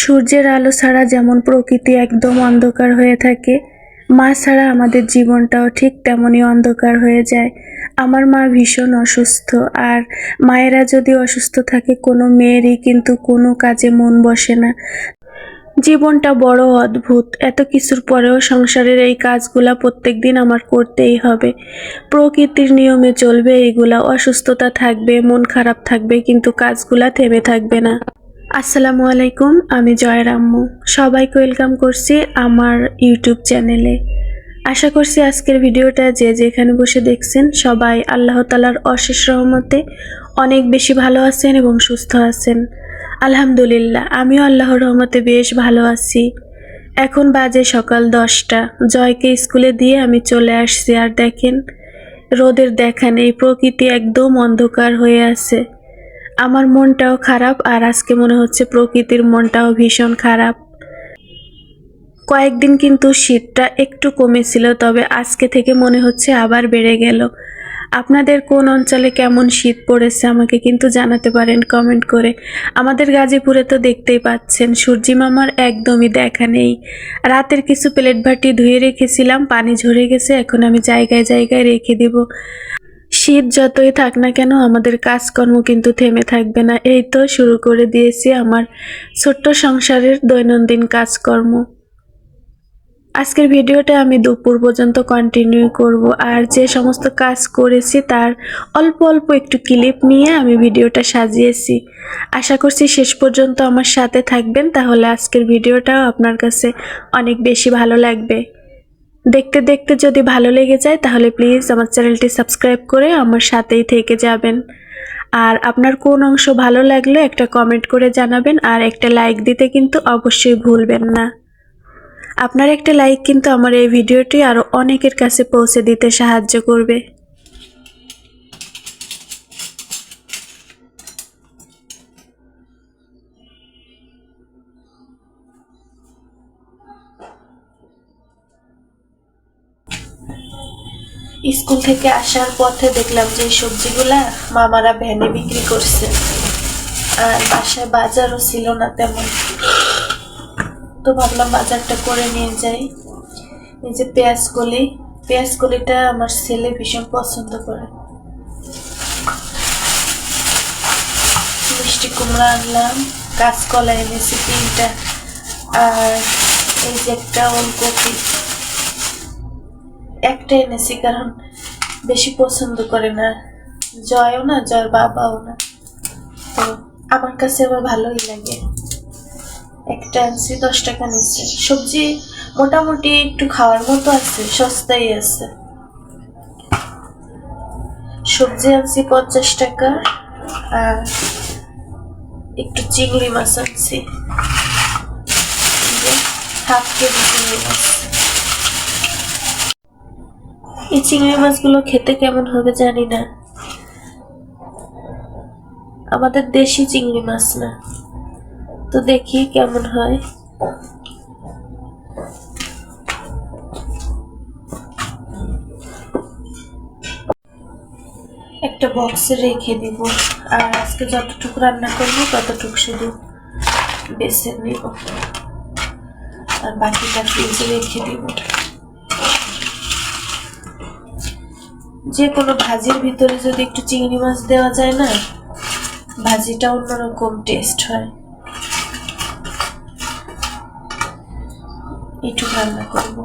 সূর্যের আলো ছাড়া যেমন প্রকৃতি একদম অন্ধকার হয়ে থাকে, মা ছাড়া আমাদের জীবনটাও ঠিক তেমনই অন্ধকার হয়ে যায়। আমার মা ভীষণ অসুস্থ, আর মায়েরা যদি অসুস্থ থাকে, কোনো মেয়েরই কিন্তু কোনো কাজে মন বসে না। জীবনটা বড় অদ্ভুত, এত কিছুর পরেও সংসারের এই কাজগুলা প্রত্যেকদিন আমার করতেই হবে। প্রকৃতির নিয়মে চলবে এইগুলা, অসুস্থতা থাকবে, মন খারাপ থাকবে, কিন্তু কাজগুলা থেমে থাকবে না। আসসালামু আলাইকুম, আমি জয় রাম্মু। সবাইকে ওয়েলকাম করছি আমার ইউটিউব চ্যানেলে। আশা করছি আজকের ভিডিওটা যে যেখানে বসে দেখছেন সবাই আল্লাহ তালার অশেষ রহমতে অনেক বেশি ভালো আছেন এবং সুস্থ আছেন। আলহামদুলিল্লাহ, আমিও আল্লাহর রহমতে বেশ ভালো আছি। এখন বাজে সকাল দশটা। জয়কে স্কুলে দিয়ে আমি চলে আসছি, আর দেখেন, রোদের দেখা নেই, প্রকৃতি একদম অন্ধকার হয়ে আছে। আমার মনটাও খারাপ আর আজকে মনে হচ্ছে প্রকৃতির মনটাও ভীষণ খারাপ। কয়েকদিন কিন্তু শীতটা একটু কমেছিল, তবে আজকে থেকে মনে হচ্ছে আবার বেড়ে গেল। আপনাদের কোন অঞ্চলে কেমন শীত পড়েছে আমাকে কিন্তু জানাতে পারেন কমেন্ট করে। আমাদের গাজীপুরে তো দেখতেই পাচ্ছেন, সূর্যি মামার একদমই দেখা নেই। রাতের কিছু প্লেট ভাটি ধুয়ে রেখেছিলাম, পানি ঝরে গেছে, এখন আমি জায়গায় জায়গায় রেখে দিব। শীত যতই থাক না কেন, আমাদের কাজকর্ম কিন্তু থেমে থাকবে না। এই তো শুরু করে দিয়েছি আমার ছোট্ট সংসারের দৈনন্দিন কাজকর্ম। আজকের ভিডিওটা আমি দুপুর পর্যন্ত কন্টিনিউ করব। আর যে সমস্ত কাজ করেছি, তার অল্প অল্প একটু ক্লিপ নিয়ে আমি ভিডিওটা সাজিয়েছি। আশা করছি শেষ পর্যন্ত আমার সাথে থাকবেন, তাহলে আজকের ভিডিওটাও আপনার কাছে অনেক বেশি ভালো লাগবে। দেখতে দেখতে যদি ভালো লেগে যায়, তাহলে প্লিজ আমার চ্যানেলটি সাবস্ক্রাইব করে আমার সাথেই থেকে যাবেন। আর আপনার কোন অংশ ভালো লাগলে একটা কমেন্ট করে জানাবেন, আর একটা লাইক দিতে কিন্তু অবশ্যই ভুলবেন না। আপনার একটা লাইক কিন্তু আমার এই ভিডিওটি আরও অনেকের কাছে পৌঁছে দিতে সাহায্য করবে। স্কুল থেকে আসার পথে দেখলাম যে সবজিগুলা মামারা ভ্যানে বিক্রি করছে। আর বাসায় বাজারও ছিল না তেমন। তো ভাবলাম বাজারটা করে নিয়ে যাই। এই যে পেঁয়াজ কলি, পেঁয়াজ কলিটা আমার ছেলে ভীষণ পছন্দ করে। মিষ্টি কুমড়া আনলাম, কাঁচকলা এনেছি তিনটা। আর এই যে একটা ওলকপি। একটা এনেছি, কারণ বেশি পছন্দ করে না। জয়ও না জয়ের বাবাও না। তো আমার কাছে আবার ভালোই লাগে। একটা আনছি দশ টাকা নিচ্ছে সবজি মোটামুটি একটু খাওয়ার মতো আছে, সস্তাই আছে। সবজি আনছি পঞ্চাশ টাকা, আর একটু চিংড়ি মাছ আনছি হাফ কেজি চিংড়ি মাছ। এই চিংড়ি মাছগুলো খেতে কেমন হবে জানি না। আমাদের দেশি চিংড়ি মাছ না। তো দেখি কেমন হয়। একটা বক্সে রেখে দিব। আর আজকে যতটুকু রান্না করব ততটুকু শুধু বেছে নিব। আর বাকিটা ফ্রিজে রেখে দিব। যে কোনো ভাজির ভিতরে যদি একটু চিংড়ি মাছ দেওয়া যায় না, ভাজিটা অন্যরকম টেস্ট হয়। একটু রান্না করব।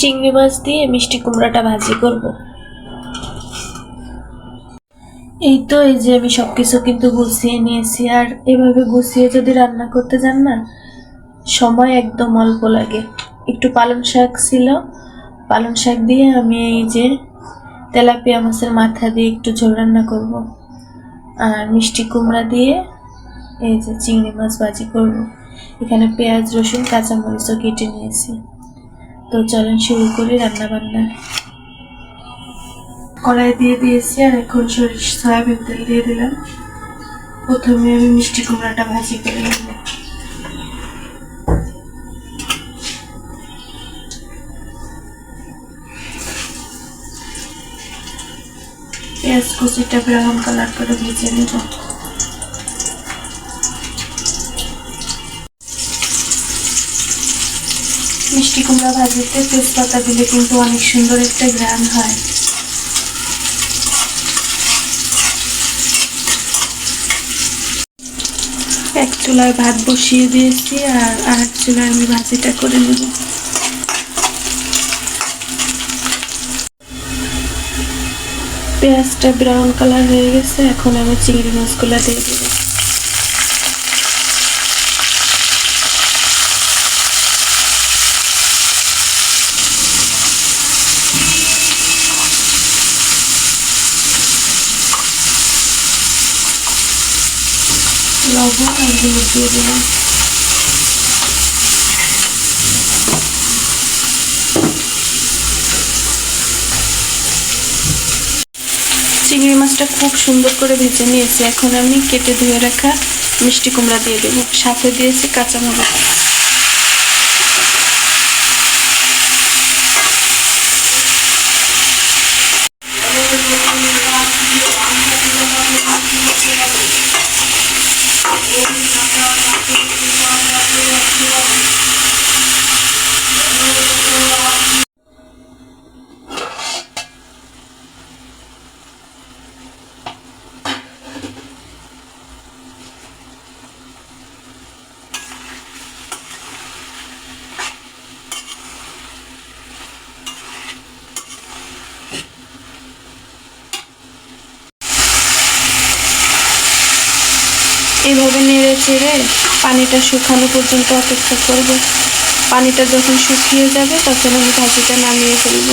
চিংড়ি মাছ দিয়ে মিষ্টি কুমড়াটা ভাজি করব। এই তো, এই যে আমি সবকিছু কিন্তু গুছিয়ে নিয়েছি। আর এভাবে গুছিয়ে যদি রান্না করতে যান না, সময় একদম অল্প লাগে। একটু পালং শাক ছিল, পালং শাক দিয়ে আমি এই যে তেলাপিয়া মাছের মাথা দিয়ে একটু ঝোল রান্না করব। আর মিষ্টি কুমড়া দিয়ে এই যে চিংড়ি মাছ ভাজি করব। এখানে পেঁয়াজ, রসুন, কাঁচামরিচও কেটে নিয়েছি। তো চলেন শুরু করি রান্না বান্না কড়াই দিয়ে দিয়েছি আর এখন সরিষ, সয়াবিন তেল দিয়ে দিলাম। প্রথমে আমি মিষ্টি কুমড়াটা ভাজি করে নেব। পেঁয়াজ কুচিটা ব্রাউন কালার করে ভেজে নেব। মিষ্টি কুমড়া ভাজিতে তেজপাতা দিলে কিন্তু অনেক সুন্দর একটা গ্রান হয়। এক চুলায় ভাত বসিয়ে দিয়েছি আর আরেক চুলায় আমি ভাজিটা করে নেব। পেঁয়াজটা ব্রাউন কালার হয়ে গেছে, এখন আমি চিংড়ি মাছগুলো দিয়ে দেবো লবণ আর হলুদ দিয়ে চিংড়ি মাছটা খুব সুন্দর করে ভেজে নিয়েছি। এখন আমি কেটে ধুয়ে রাখা মিষ্টি কুমড়া দিয়ে দেবো। সাথে দিয়েছি কাঁচামরিচ। Thank you. এইভাবে নেড়ে চেড়ে পানিটা শুকানো পর্যন্ত অপেক্ষা করব। পানিটা যখন শুকিয়ে যাবে, তখন আমি ভাজিটা নামিয়ে ফেলব।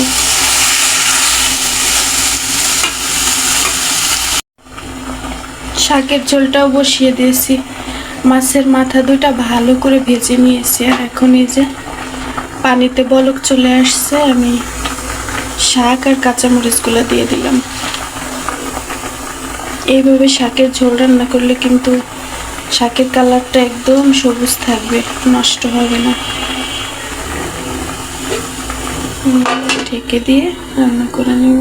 শাকের ঝোলটাও বসিয়ে দিয়েছি। মাছের মাথা দুটা ভালো করে ভেজে নিয়েছি, আর এখন এই যে পানিতে বলক চলে আসছে, আমি শাক আর কাঁচামরিচগুলো দিয়ে দিলাম। এইভাবে শাকের ঝোল রান্না করলে কিন্তু শাকের কালারটা একদম সবুজ থাকবে, নষ্ট হবে না। ঢেকে দিয়ে রান্না করে নেব।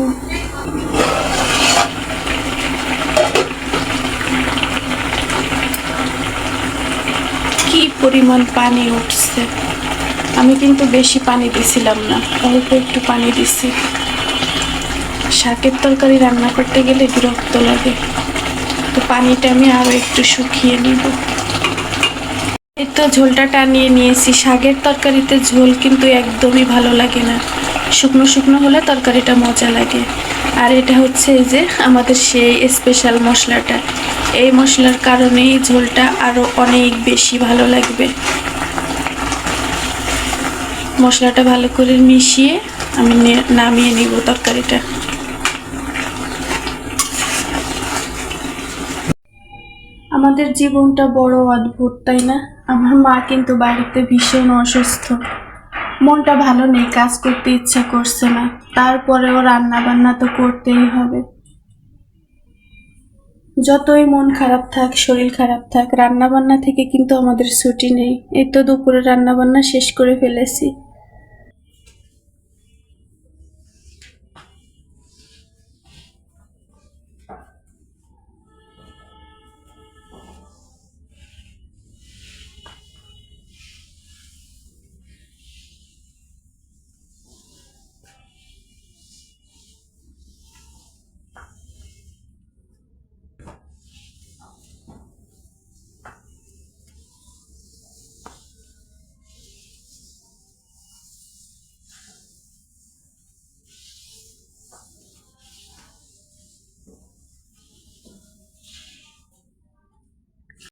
কি পরিমাণ পানি উঠছে। আমি কিন্তু বেশি পানি দিছিলাম না, অল্প একটু পানি দিছি। শাকের তরকারি রান্না করতে গেলে বিরক্ত লাগে। পানিটা আমি আরও একটু শুকিয়ে নিব। এই তো ঝোলটা টানিয়ে নিয়েছি। শাকের তরকারিতে ঝোল কিন্তু একদমই ভালো লাগে না। শুকনো শুকনো হলে তরকারিটা মজা লাগে। আর এটা হচ্ছে এই যে আমাদের সেই স্পেশাল মশলাটা। এই মশলার কারণেই ঝোলটা আরও অনেক বেশি ভালো লাগবে। মশলাটা ভালো করে মিশিয়ে আমি নামিয়ে নিব তরকারিটা। আমাদের জীবনটা বড় অদ্ভুত, তাই না? আমার মা কিন্তু বাড়িতে ভীষণ অসুস্থ। মনটা ভালো নেই, কাজ করতে ইচ্ছা করছে না। তারপরেও রান্না বান্না তো করতেই হবে। যতই মন খারাপ থাক, শরীর খারাপ থাক রান্না বান্না থেকে কিন্তু আমাদের ছুটি নেই। এই তো দুপুরে রান্না বান্না শেষ করে ফেলেছি।